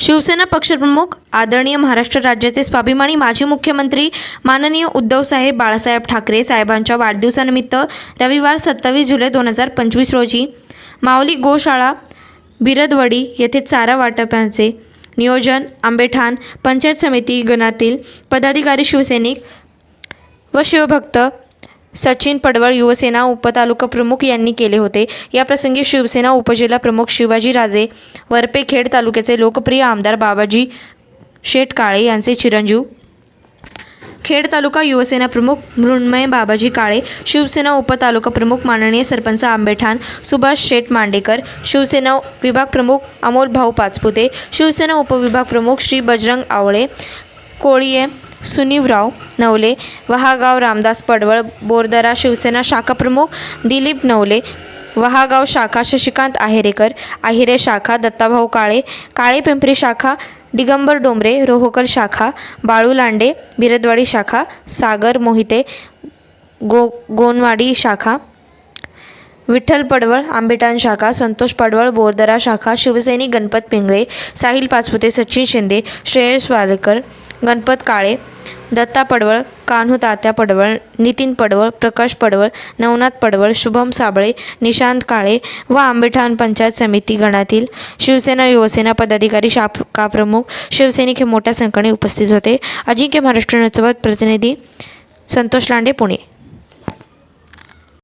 शिवसेना पक्षप्रमुख आदरणीय महाराष्ट्र राज्याचे स्वाभिमानी माजी मुख्यमंत्री माननीय उद्धवसाहेब बाळासाहेब ठाकरे साहेबांच्या वाढदिवसानिमित्त रविवार सत्तावीस जुलै दोन हजार पंचवीस रोजी माऊली गोशाळा बिरदवडी येथे चारा वाटपांचे नियोजन आंबेठाण पंचायत समिती गणातील पदाधिकारी शिवसैनिक व शिवभक्त सचिन पडवळ युवसेना उपतालुका प्रमुख यांनी केले होते. याप्रसंगी शिवसेना उपजिल्हा प्रमुख शिवाजी राजे वरपेखेड तालुक्याचे लोकप्रिय आमदार बाबाजी शेठ काळे यांचे चिरंजीव. खेड तालुका युवसेना प्रमुख मृण्मय बाबाजी काळे शिवसेना उपतालुका प्रमुख माननीय सरपंच आंबेठाण सुभाष शेठ मांडेकर शिवसेना विभाग प्रमुख अमोल भाऊ पाचपुते शिवसेना उपविभाग प्रमुख श्री बजरंग आवळे कोळीये सुनीवराव नवले वहागाव रामदास पडवळ बोरदरा शिवसेना शाखा प्रमुख दिलीप नवले वहागाव शाखा शशिकांत आहेरेकर आहिरे शाखा दत्ताभाऊ काळे काळे पिंपरी शाखा दिगंबर डोंबरे रोहकल शाखा बाळू लांडे बिरदवाडी शाखा सागर मोहिते गो गोनवाडी शाखा विठ्ठल पडवळ आंबेटान शाखा संतोष पडवळ बोरदरा शाखा शिवसैनिक गणपत पिंगळे साहिल पाचपुते सचिन शिंदे श्रेयस वालेकर गणपत काळे दत्ता पडवळ कान्हू तात्या पडवळ नितीन पडवळ प्रकाश पडवळ नवनाथ पडवळ शुभम साबळे निशांत काळे व आंबेठाण पंचायत समिती गणातील शिवसेना युवसेना पदाधिकारी शाखा प्रमुख शिवसैनिक हे मोठ्या संख्येने उपस्थित होते. अजिंक्य महाराष्ट्र नचवत प्रतिनिधी संतोष लांडे पुणे.